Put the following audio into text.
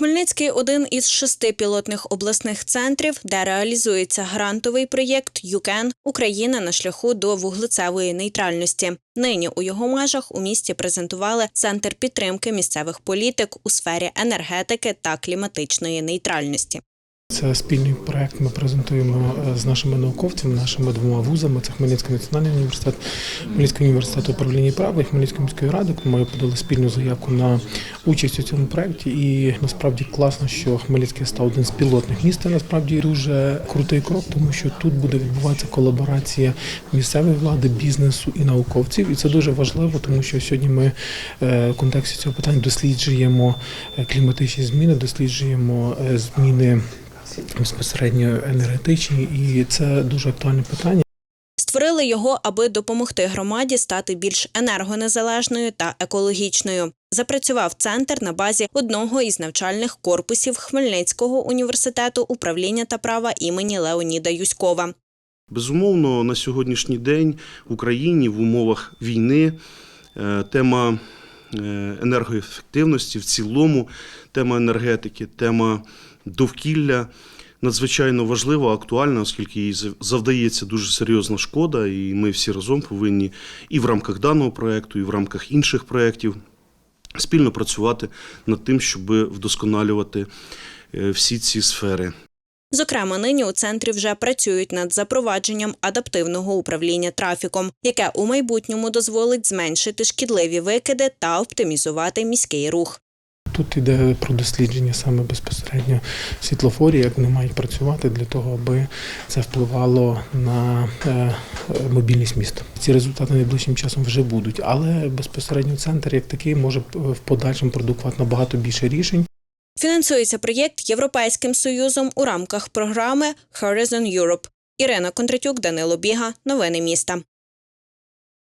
Хмельницький один із шести пілотних обласних центрів, де реалізується грантовий проєкт «ЮКЕН Україна на шляху до вуглецевої нейтральності. Нині у його межах у місті презентували центр підтримки місцевих політик у сфері енергетики та кліматичної нейтральності. Це спільний проект. Ми презентуємо е, з нашими науковцями, нашими двома вузами. Це Хмельницький національний університет, Хмельницький університет управління права і Хмельницької міської ради. Ми подали спільну заявку на участь у цьому проекті. І насправді класно, що Хмельницький став один з пілотних міст. Насправді дуже крутий крок, тому що тут буде відбуватися колаборація місцевої влади, бізнесу і науковців. І це дуже важливо, тому що сьогодні ми е, в контексті цього питання досліджуємо е, кліматичні зміни, досліджуємо е, зміни безпосередньо енергетичні, і це дуже актуальне питання. Створили його, аби допомогти громаді стати більш енергонезалежною та екологічною. Запрацював центр на базі одного із навчальних корпусів Хмельницького університету управління та права імені Леоніда Юськова. Безумовно, на сьогоднішній день в Україні в умовах війни е, тема е, енергоефективності в цілому, тема енергетики, тема довкілля надзвичайно важлива, актуальна, оскільки їй завдається дуже серйозна шкода, і ми всі разом повинні і в рамках даного проекту, і в рамках інших проєктів спільно працювати над тим, щоб вдосконалювати е, всі ці сфери. Зокрема, нині у центрі вже працюють над запровадженням адаптивного управління трафіком, яке у майбутньому дозволить зменшити шкідливі викиди та оптимізувати міський рух. Тут йде про дослідження саме безпосередньо світлофорів, як вони мають працювати для того, аби це впливало на е, мобільність міста. Ці результати найближчим часом вже будуть, але безпосередньо центр як такий може в подальшому продукувати набагато більше рішень. Фінансується проєкт Європейським Союзом у рамках програми Horizon Europe. Ірина Кондратюк, Данило Біга. Новини міста.